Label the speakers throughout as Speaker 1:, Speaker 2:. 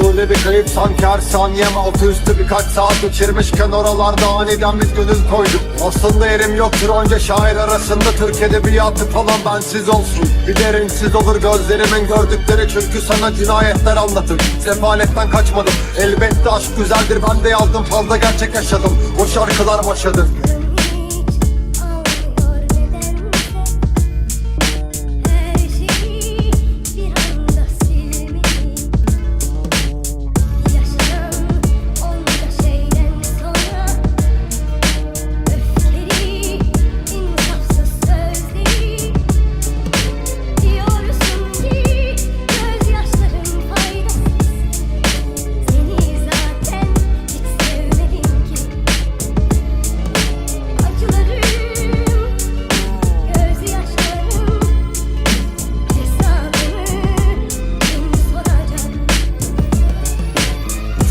Speaker 1: bir kayıp sanki her saniyem altı üstü birkaç saat geçirmişken oralarda aniden biz gönül koyduk Aslında yerim yoktur onca şair arasında Türk edebiyatı falan bensiz olsun. Bir derinsiz olur gözlerimin gördükleri çünkü sana cinayetler anlatır. Sefaletten kaçmadım elbette aşk güzeldir ben de yazdım fazla gerçek yaşadım. O şarkılar başladı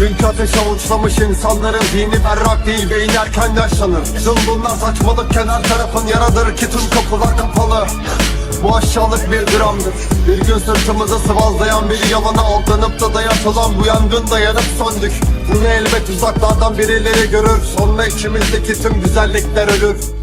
Speaker 1: Çünkü ateş avuçlamış insanların zihni berrak değil beyin erken yaşlanır Tüm bunlar saçmalıkken her tarafın yaradır ki tüm kapılar kapalı. Bu aşağılık bir dramdır. Bir gün sırtımızı sıvazlayan bir yalana aldanıp da dayatılan bu yangın dayanıp söndük. Bunu elbet uzaklardan birileri görür. Sonra içimizdeki tüm güzellikler ölür